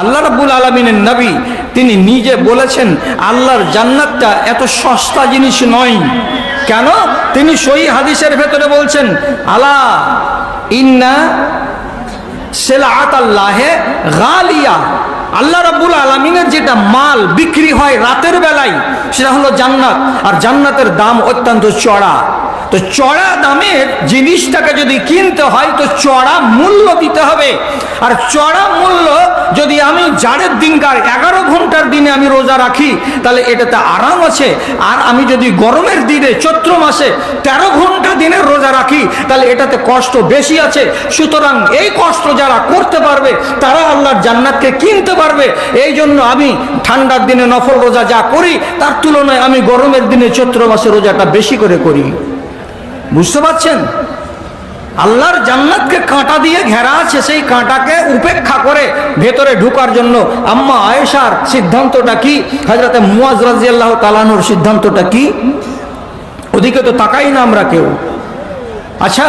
আল্লাহ রাব্বুল আলমিনের নবী, তিনি নিজে বলেছেন, আল্লাহর জান্নাতটা এত সস্তা জিনিস নয়। কেন? তিনি সই হাদিসের ভেতরে বলছেন, আলা ইন্না সেলাত আল্লাহে গালিয়া। আল্লাহ রাব্বুল আলমিনের যেটা মাল বিক্রি হয় রাতের বেলায়, সেটা হলো জান্নাত। আর জান্নাতের দাম অত্যন্ত চড়া। তো চড়া দামের জিনিসটাকে যদি কিনতে হয়, তো চড়া মূল্য দিতে হবে। আর চড়া মূল্য যদি আমি জাড়ের দিনকার এগারো ঘণ্টার দিনে আমি রোজা রাখি, তাহলে এটাতে আরাম আছে। আর আমি যদি গরমের দিনে চৈত্র মাসে তেরো ঘণ্টা দিনে রোজা রাখি, তাহলে এটাতে কষ্ট বেশি আছে। সুতরাং এই কষ্ট যারা করতে পারবে, তারা আল্লাহর জান্নাতকে কিনতে পারবে। এই জন্য আমি ঠান্ডার দিনে নফল রোজা যা করি, তার তুলনায় আমি গরমের দিনে চৈত্র মাসে রোজাটা বেশি করে করি। বুঝতে পারছেন? আল্লাহর জান্নাতকে কাঁটা দিয়ে ঘেরা আছে, সেই কাঁটাকে উপেক্ষা করে ভেতরে ঢুকার জন্য। আম্মা আয়েশার সিদ্ধান্তটা কি? হাজরাতে মুয়াজ রাজি আল্লাহ তালানোর সিদ্ধান্তটা কি? ওদিকে তো তাকাই না আমরা কেউ। আচ্ছা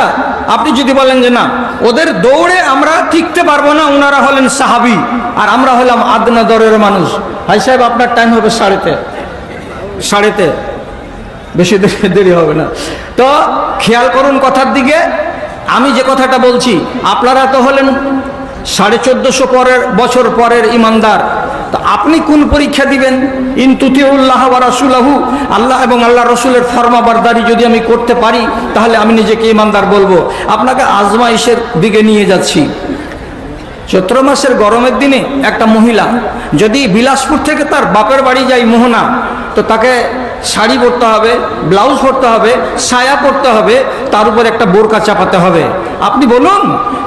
আপনি যদি বলেন যে না, ওদের দৌড়ে আমরা টিকতে পারব না ওনারা হলেন সাহাবি, আর আমরা হলাম আদনা দরের মানুষ। হাই সাহেব, আপনার টাইম হবে সাড়েতে সাড়েতে বেশি দেরি হবে না। তো খেয়াল করুন কথার দিকে। আমি যে কথাটা বলছি, আপনারা তো হলেন সাড়ে চোদ্দশো পরের বছর পরের ইমানদার। তো আপনি কোন পরীক্ষা দিবেন? ইন তুতিউল্লাহ বা রাসুলাহু। আল্লাহ এবং আল্লাহ রসুলের ফরমাবারদারি যদি আমি করতে পারি, তাহলে আমি নিজেকে ইমানদার বলব। আপনাকে আজমাইশের দিকে নিয়ে যাচ্ছি। চৈত্র মাসের গরমের দিনে একটা মহিলা যদি বিলাসপুর থেকে তার বাপের বাড়ি যায় মোহনা, তো তাকে শাড়ি পরতে হবে, ব্লাউজ পরতে হবে, সায়া পরতে হবে, তার উপর একটা বোরকা চাপাতে হবে। আপনি বলুন,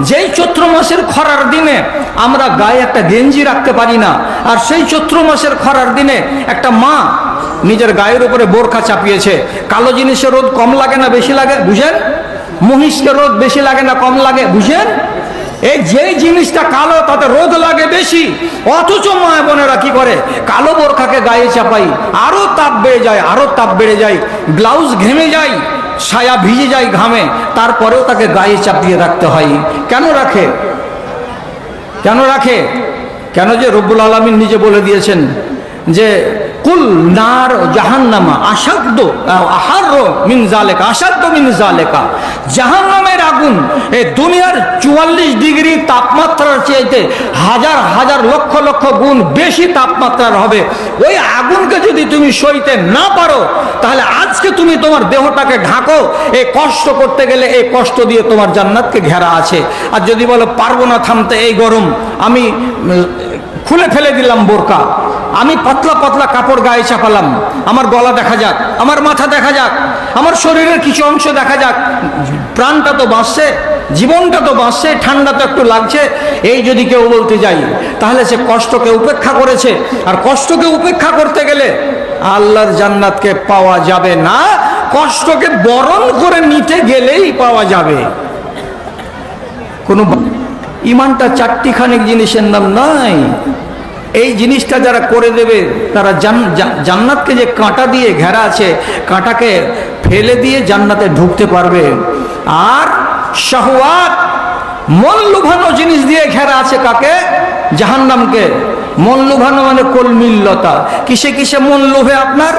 যেই চৈত্র মাসের খরার দিনে আমরা গায়ে একটা গেঞ্জি রাখতে পারি না, আর সেই চৈত্র মাসের খরার দিনে একটা মা নিজের গায়ের উপরে বোরখা চাপিয়েছে। কালো জিনিসের রোদ কম লাগে না, বেশি লাগে, বুঝেন? মহিষকে রোদ বেশি লাগে না, কম লাগে, বুঝেন? এই যে জিনিসটা কালো, তাতে রোদ লাগে বেশি। অথচ মা বোনেরা কি করে? কালো বোরখাকে গায়ে চাপাই, আরও তাপ বেড়ে যায়, আরও তাপ বেড়ে যায়। ব্লাউজ ঘেমে যায়, ছায়া ভিজে যায় ঘামে, তারপরেও তাকে গায়ে চাপিয়ে রাখতে হয়। কেন রাখে? কেন রাখে? কেন যে রব্বুল আলমিন নিজে বলে দিয়েছেন যে কুল নার জাহান্নামা আসাদ্দ আহার মিন জালেকা আসাদ্দ মিন জালেকা জাহান্নামের আগুন এই দুনিয়ার চুয়াল্লিশ ডিগ্রি তাপমাত্রার চাইতে হাজার হাজার লক্ষ লক্ষ গুণ বেশি তাপমাত্রার হবে। ওই আগুনকে যদি তুমি সইতে না পারো, তাহলে আজকে তুমি তোমার দেহটাকে ঢাকো এই কষ্ট করতে গেলে এই কষ্ট দিয়ে তোমার জান্নাতকে ঘেরা আছে। আর যদি বলো, পারব না থামতে এই গরম, আমি খুলে ফেলে দিলাম বোরকা। আমি পাতলা পাতলা কাপড় গায়ে চাপালাম। আমার গলা দেখা যাক, আমার মাথা দেখা যাক, আমার শরীরের কিছু অংশ দেখা যাক। প্রাণটা তো বাঁচছে, জীবনটা তো বাঁচছে, ঠান্ডা তো একটু লাগছে। এই যদি কেউ বলতে যাই, তাহলে সে কষ্টকে উপেক্ষা করেছে। আর কষ্টকে উপেক্ষা করতে গেলে আল্লাহর জান্নাতকে পাওয়া যাবে না, কষ্টকে বরণ করে নিতে গেলেই পাওয়া যাবে। কোনো ইমানটা চারটি খানিক জিনিসের নাম নয় এই জিনিসটা যারা করে দেবে, তারা জান্নাতকে যে কাঁটা দিয়ে ঘেরা আছে, কাঁটাকে ফেলে দিয়ে জান্নাতে ঢুকতে পারবে। আর শাহওয়াত মন লুভানো জিনিস দিয়ে ঘেরা আছে কাকে? জাহান্নামকে। মন লুভানো মানে কলমিল্লতা। কিসে কিসে মন লোভে আপনার?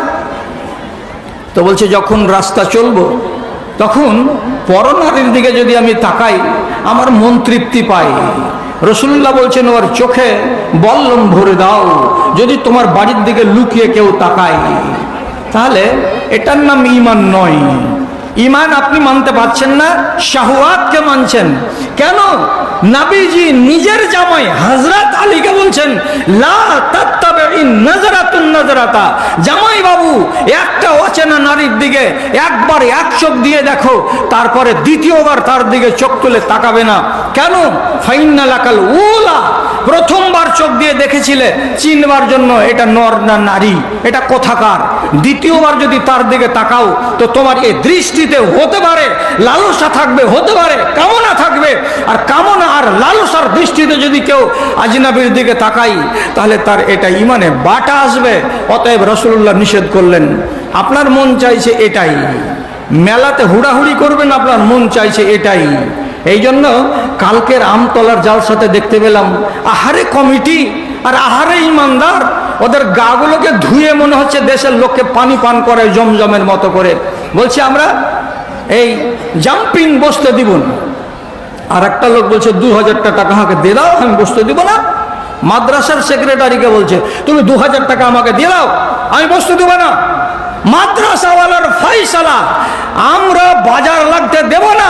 তো বলছে, যখন রাস্তা চলবো, তখন পরনারীর দিকে যদি আমি তাকাই, আমার মন তৃপ্তি পাই রসুল্লাহ বলছেন, ওর চোখে বল্লম ভরে দাও, যদি তোমার বাড়ির দিকে লুকিয়ে কেউ তাকায়। তাহলে এটার নাম ইমান নয়। ইমান আপনি মানতে পারছেন না শাহওয়াতকে মানছেন। কেন? নাবিজি নিজের জামাই হযরত আলীকে বলছেন নাজরাতা জামাই বাবু, একটা অচেনা নারীর দিকে একবার এক চোখ দিয়ে দেখো, তারপরে দ্বিতীয়বার তার দিকে চোখ তুলে তাকাবে না। কেন? ফাইনালাকাল উলা। প্রথমবার চোখ দিয়ে দেখেছিলে, চিনবার জন্য এটা নর না নারী? এটা কোথাকার। দ্বিতীয়বার যদি তার দিকে তাকাও, তো তোমার এই দৃষ্টিতে হতে পারে লালসা থাকবে, হতে পারে কামনা থাকবে। আর কামনা আর লালসার দৃষ্টিতে যদি কেউ আজনাবির দিকে তাকাই, তাহলে তার এটা ইমানে বাটা আসবে। অতএব রসুল্লাহ নিষেধ করলেন, আপনার মন চাইছে এটাই। মেলাতে হুড়াহুড়ি করবেন, আপনার মন চাইছে এটাই। এই জন্য কালকের আমতলার জালসাতে দেখতে পেলাম, আহারে কমিটি আর আহারে ইমানদার, ওদের গাগুলোকে ধুয়ে মনে হচ্ছে দেশের লোককে পানি পান করে জমজমের মতো করে। বলছি, আমরা এই জাম্পিং বসতে দিব না। আর একটা লোক বলছে দু হাজারটা টাকা আমাকে দিয়ে দাও, আমি বসতে দিব না। মাদ্রাসার সেক্রেটারিকে বলছে, তুমি দু হাজার টাকা আমাকে দিয়ে দাও, আমি বসতে দিব না। মাদ্রাসাওয়ালার ফয়সালা, আমরা বাজার লাগতে দেব না।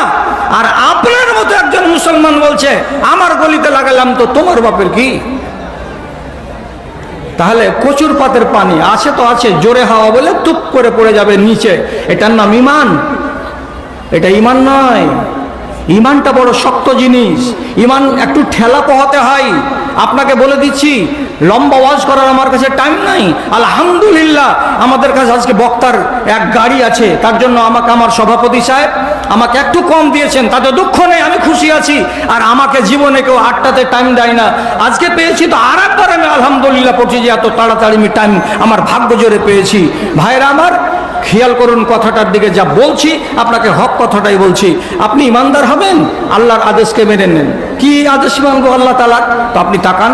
আর আপনার মতো একজন মুসলমান বলছে, আমার গলিতে লাগালাম তো তোমার বাপের কি? তাহলে কচুর পাতের পানি, আছে তো আছে, জোরে হাওয়া বলে তুপ করে পড়ে যাবে নিচে। এটার নাম ইমান। এটা ইমান নয়। ইমানটা বড় শক্ত জিনিস। ইমান একটু ঠেলা পোহাতে হয়। আপনাকে বলে দিচ্ছি, লম্বা ওয়াজ করার আমার কাছে টাইম নাই। আলহামদুলিল্লাহ, আমাদের কাছে আজকে বক্তার এক গাড়ি আছে। তার জন্য আমাকে আমার সভাপতি সাহেব আমাকে একটু কম দিয়েছেন। তাতে দুঃখ নেই, আমি খুশি আছি। আর আমাকে জীবনে কেউ আটটাতে টাইম দেয় না। আজকে পেয়েছি তো আর একবার আমি আলহামদুলিল্লাহ পড়ছি যে এত তাড়াতাড়ি আমি টাইম আমার ভাগ্য জোরে পেয়েছি। ভাইরা আমার খেয়াল করুন কথাটার দিকে, যা বলছি, আপনাকে হক কথাটাই বলছি। আপনি ইমানদার হবেন, আল্লাহর আদেশকে মেনে নেন। কি আদেশ মানবো আল্লাহ তালার তো আপনি তাকান,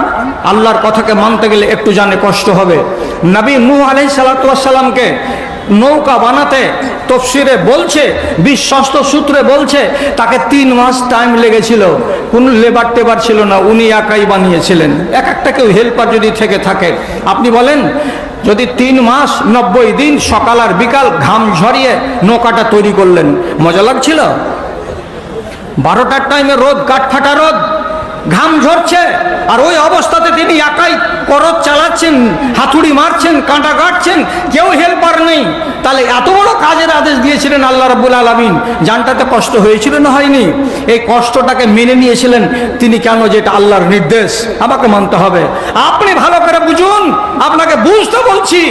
আল্লাহর কথাকে মানতে গেলে একটু জানে কষ্ট হবে। নবী নূহ আলাই সালাতামকে নৌকা বানাতে, তফসিরে বলছে, বিশ্বস্ত সূত্রে বলছে, তাকে তিন মাস টাইম লেগেছিল। কোনো লেবার টেবার ছিল না, উনি একাই বানিয়েছিলেন। এক একটা কেউ হেল্পার যদি থেকে থাকে, আপনি বলেন যদি তিন মাস নব্বই দিন সকাল আর বিকাল ঘাম ঝরিয়ে নৌকাটা তৈরি করলেন, মজা লাগছিল? বারোটার টাইমে রোদ, কাঠ ফাটা রোদ। ঘাম ঝরছে, আর ওই অবস্থাতে তিনি একাই করত চালাচ্ছেন, হাতুড়ি মারছেন, কাঁটা কাটছেন, কেউ হেল্পার নেই। তাহলে এত বড় কাজের আদেশ দিয়েছিলেন আল্লাহ রাবুল আলমিন, জানটাতে কষ্ট হয়েছিল না হয়নি? এই কষ্টটাকে মেনে নিয়েছিলেন, তিনি কেন যেটা আল্লাহর নির্দেশ? আমাকে মানতে হবে। আপনি ভালো করে বুঝুন, আপনাকে বুঝতে বলছি